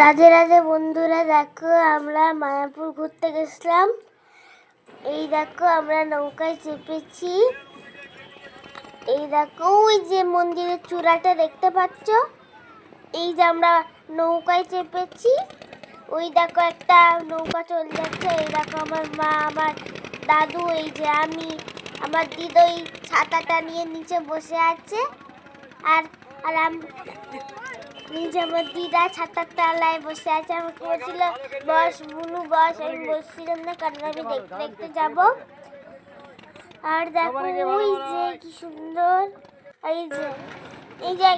রাধে রাধে বন্ধুরা, দেখো আমরা মায়াপুর ঘুরতে গেছিলাম। এই দেখো আমরা নৌকায় চেপেছি। এই দেখো, ওই যে মন্দিরের চূড়াটা দেখতে পাচ্ছ? এই যে আমরা নৌকায় চেপেছি। ওই দেখো একটা নৌকা চলে যাচ্ছে। এই দেখো আমার মা, আমার দাদু, এই যে আমি, আমার দিদি ছাতাটা নিয়ে নিচে বসে আছে। আর আর নিজে আমার দিদা ছাতার তলায় বসে আছে আমাকে বলছিল বস বুনু বস আমি বসছিলাম না কারণ আমি দেখতে দেখতে যাব। আর দেখো ওই যে কি সুন্দর এই যে এই যে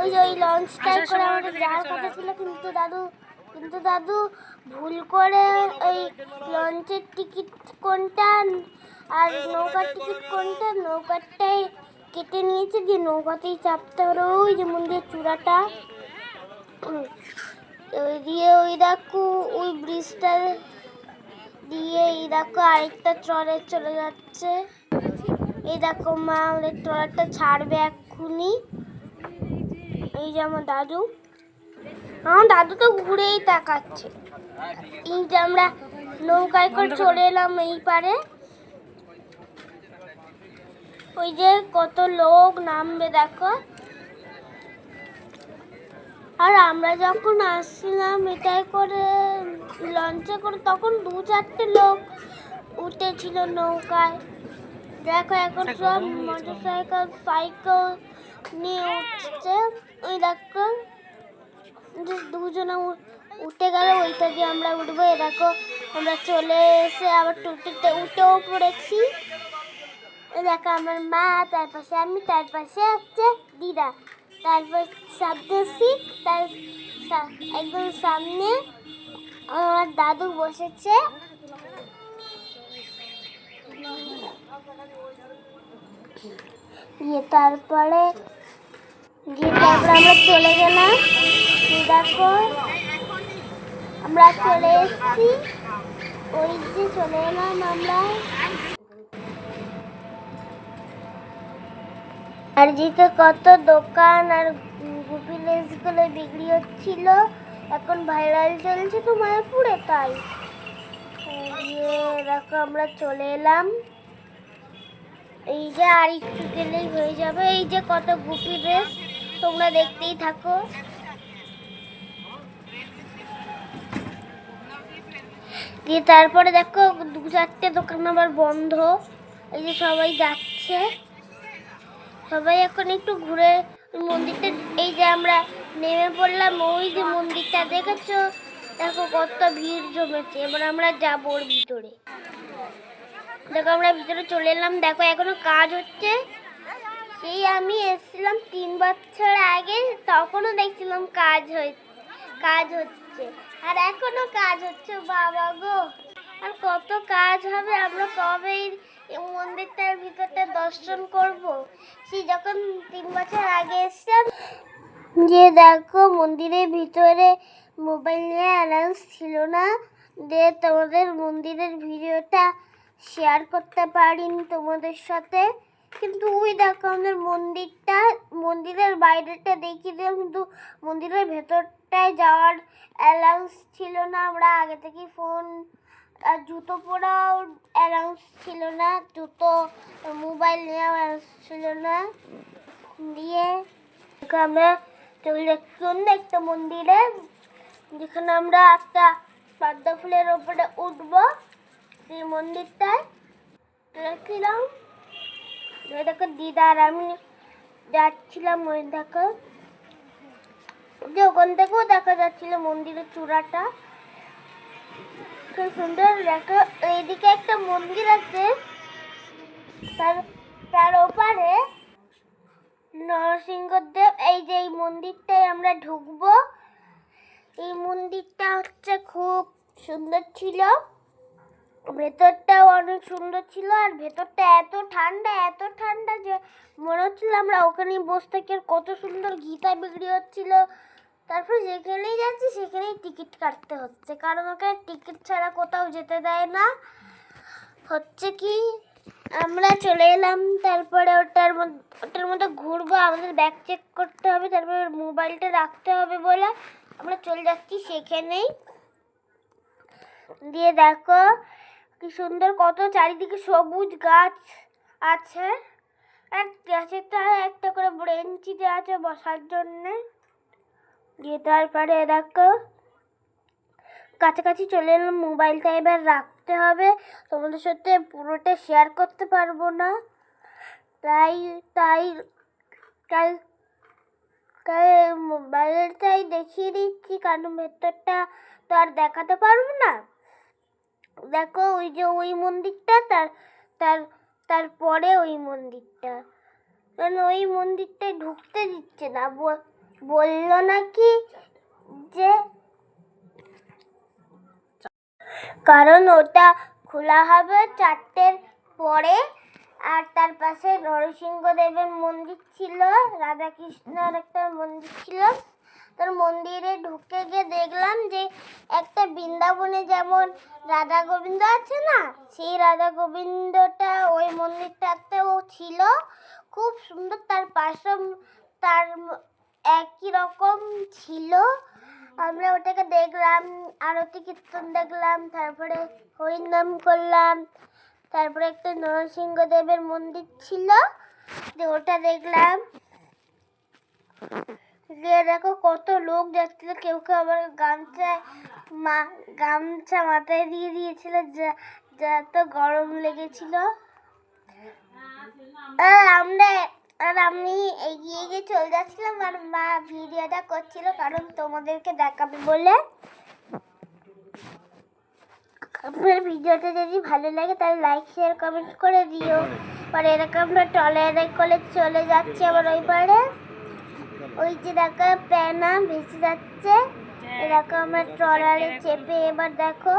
ওই যে ওই লঞ্চটাই করে আমাদের যাওয়ার কথা ছিল কিন্তু দাদু কিন্তু দাদু ভুল করে ওই লঞ্চের টিকিট কোনটা আর নৌকার টিকিট কোনটা নৌকারটাই কেটে নিয়েছে দিয়ে নৌকাতেই চাপতে হলো ওই যে মন্দিরের চূড়াটা। দিয়ে ওই দেখো, ওই ব্রিজটা দিয়ে এই দেখো আরেকটা ট্রলার চলে যাচ্ছে। এই দেখো মা, আমাদের ট্রলারটা ছাড়বে এক্ষুনি। এই যে আমার দাদু। আমার দাদু তো ঘুরেই তাকাচ্ছে। এই যে আমরা নৌকায় করে চলে এলাম এই পারে। ওই যে কত লোক নামবে দেখো। আর আমরা যখন আসছিলাম এটাই করে লঞ্চে করে তখন দু চারটে লোক উঠেছিল নৌকায়। দেখো এখন সব মোটর সাইকেল সাইকেল নিয়ে উঠছে। ওই দেখো যে দুজনে উঠে গেল ওইটা দিয়ে আমরা উঠবো। এ দেখো আমরা চলে এসে আবার টুটিতে উঠেও পড়েছি। দেখো আমার মা, তার পাশে আমি, তার হচ্ছে দিদা। তারপর শিখ তার একদম সামনে আমার দাদু বসেছে। দিয়ে তারপরে দিয়ে তারপরে আমরা চলে গেলাম। দেখো, আমরা চলে এসেছি। ওই যে চলে এলাম আমরা। যেতে কত দোকান আর গুপি বিক্রি হচ্ছিল, এখন ভাইরাল চলছে তো মায়াপুরে, তাই। দেখো আমরা চলে এলাম। এই যে আর একটু গেলেই হয়ে যাবে। এই যে কত গুপি ড্রেস তোমরা দেখতেই থাকো। দিয়ে তারপরে দেখো দু চারটে দোকান আবার বন্ধ। এই যে সবাই যাচ্ছে। সবাই এখন একটু ঘুরে মন্দিরটা এই যে আমরা নেমে পড়লাম, ওই যে মন্দিরটা দেখেছ? দেখো কত ভিড় জমেছে। এবার আমরা যাব ওর ভিতরে। দেখো আমরা ভিতরে চলে এলাম। দেখো এখনও কাজ হচ্ছে। সেই আমি এসেছিলাম তিন বছর আগে, তখনও দেখছিলাম কাজ হয়ে, কাজ হচ্ছে। আর এখনও কাজ হচ্ছে, বাবা গো। আর কত কাজ হবে, আমরা কবে এই মন্দিরটার ভিতরটা দর্শন করব। সেই যখন তিন বছর আগে এসেছিলাম, যে দেখো মন্দিরের ভিতরে মোবাইল নিয়ে অ্যালাউন্স ছিল না দিয়ে তোমাদের মন্দিরের ভিডিওটা শেয়ার করতে পারিনি তোমাদের সাথে। কিন্তু ওই দেখো আমাদের মন্দিরটা, মন্দিরের বাইরেটা দেখিয়ে দিলাম, কিন্তু মন্দিরের ভেতরটায় যাওয়ার অ্যালাউন্স ছিল না। আমরা আগে থেকে ফোন আর জুতো পরাও অ্যালাউন্স ছিল না, জুতো মোবাইল নেওয়া অ্যালাউন্স ছিল না। দিয়ে আমরা চলে অন্য একটা মন্দিরে, যেখানে আমরা একটা পদ্ম ফুলের ওপরে উঠবো, সেই মন্দিরটায়। গেছিলাম ওই দেখো দিদা আর আমি যাচ্ছিলাম ওই দেখো। যে ওখান থেকেও দেখা যাচ্ছিল মন্দিরের চূড়াটা। খুব সুন্দর। দেখো, এইদিকে একটা মন্দির আছে। তার তার ওপারে নরসিংহদেব, এই যে এই মন্দিরটায় আমরা ঢুকবো। এই মন্দিরটা হচ্ছে খুব সুন্দর ছিল। ভেতরটাও অনেক সুন্দর ছিল আর ভেতরটা এত ঠান্ডা এত ঠান্ডা যে মনে হচ্ছিল আমরা ওখানেই বসে থাকি কত সুন্দর গীতা বিক্রি হচ্ছিল। তারপর যেখানেই যাচ্ছি, সেখানেই টিকিট কাটতে হচ্ছে। কারণ ওখানে টিকিট ছাড়া কোথাও যেতে দেয় না। হচ্ছে কি, আমরা চলে এলাম। তারপরে ওটার মধ্যে ওটার মধ্যে ঘুরবো, আমাদের ব্যাগ চেক করতে হবে। তারপরে মোবাইলটা রাখতে হবে বলে আমরা চলে যাচ্ছি সেখানেই। দিয়ে দেখো, কি সুন্দর কত চারিদিকে সবুজ গাছ আছে। আর গাছের তলায় একটা করে ব্রেঞ্চি দেওয়া আছে বসার জন্যে। দিয়ে তারপরে দেখো। কাছাকাছি চলে এলাম, মোবাইলটা এবার রাখতে হবে। তোমাদের সাথে পুরোটা শেয়ার করতে পারব না। তাই তাই তাই তাই মোবাইলটাই দেখিয়ে দিচ্ছি, কারণ ভেতরটা তো আর দেখাতে পারব না। দেখো, ওই যে ওই মন্দিরটা, তার তার, তারপরে ওই মন্দিরটা। কারণ ওই মন্দিরটায় ঢুকতে দিচ্ছে না? বলল নাকি যে কারণ ওটা খোলা হবে চারটের পরে আর তার পাশে নরসিংহদেবের মন্দির ছিল, রাধাকৃষ্ণের একটা মন্দির ছিল। তার মন্দিরে ঢুকে গিয়ে দেখলাম যে একটা বৃন্দাবনে যেমন রাধা গোবিন্দ আছে না, সেই রাধা গোবিন্দটা ওই মন্দিরটাতেও ছিল। খুব সুন্দর, তার পাশে তার একই রকম ছিল। আমরা ওটাকে দেখলাম, আরতি কীর্তন দেখলাম, তারপরে হরিনাম করলাম, তারপরে একটা নরসিংহদেবের মন্দির ছিল। ওটা দেখলাম। দিয়ে দেখো কত লোক যাচ্ছিল, কেউ কেউ আবার গামছা মা, গামছা মাথায় দিয়ে দিয়েছিল, যা যা এত গরম লেগেছিল। আমরা আর আমি এগিয়ে গিয়ে চলে যাচ্ছিলাম আর মা ভিডিওটা করছিল কারণ তোমাদেরকে দেখাবে বলে। আপনার ভিডিওটা যদি ভালো লাগে তাহলে লাইক শেয়ার কমেন্ট করে দিও। আর এরকম আমরা টলারে করে চলে যাচ্ছে আবার ওই পারে। ওই যে দেখো, প্যানা ভেসে যাচ্ছে। এরকম আমরা ট্রলারে চেপে এবার দেখো।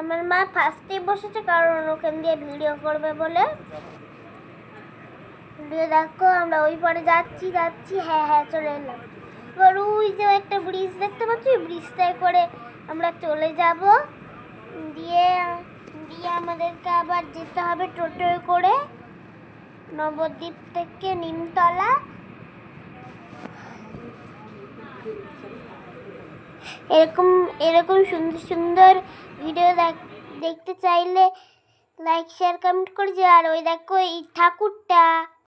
আমার মা ফার্স্টে বসেছে কারণ ওখান দিয়ে ভিডিও করবে বলে। দিয়ে দেখো, আমরা ওই পারে যাচ্ছি যাচ্ছি হ্যাঁ হ্যাঁ চলে এলাম। এবার ওই যে একটা ব্রিজ দেখতে পাচ্ছি? ওই ব্রিজটায় করে আমরা চলে যাব। দিয়ে দিয়ে আমাদেরকে আবার যেতে হবে টোটোয় করে নবদ্বীপ থেকে নিমতলা। এরকম এরকম সুন্দর সুন্দর ভিডিও দেখতে চাইলে লাইক শেয়ার কমেন্ট করে যে আর ওই দেখো, এই ঠাকুরটা।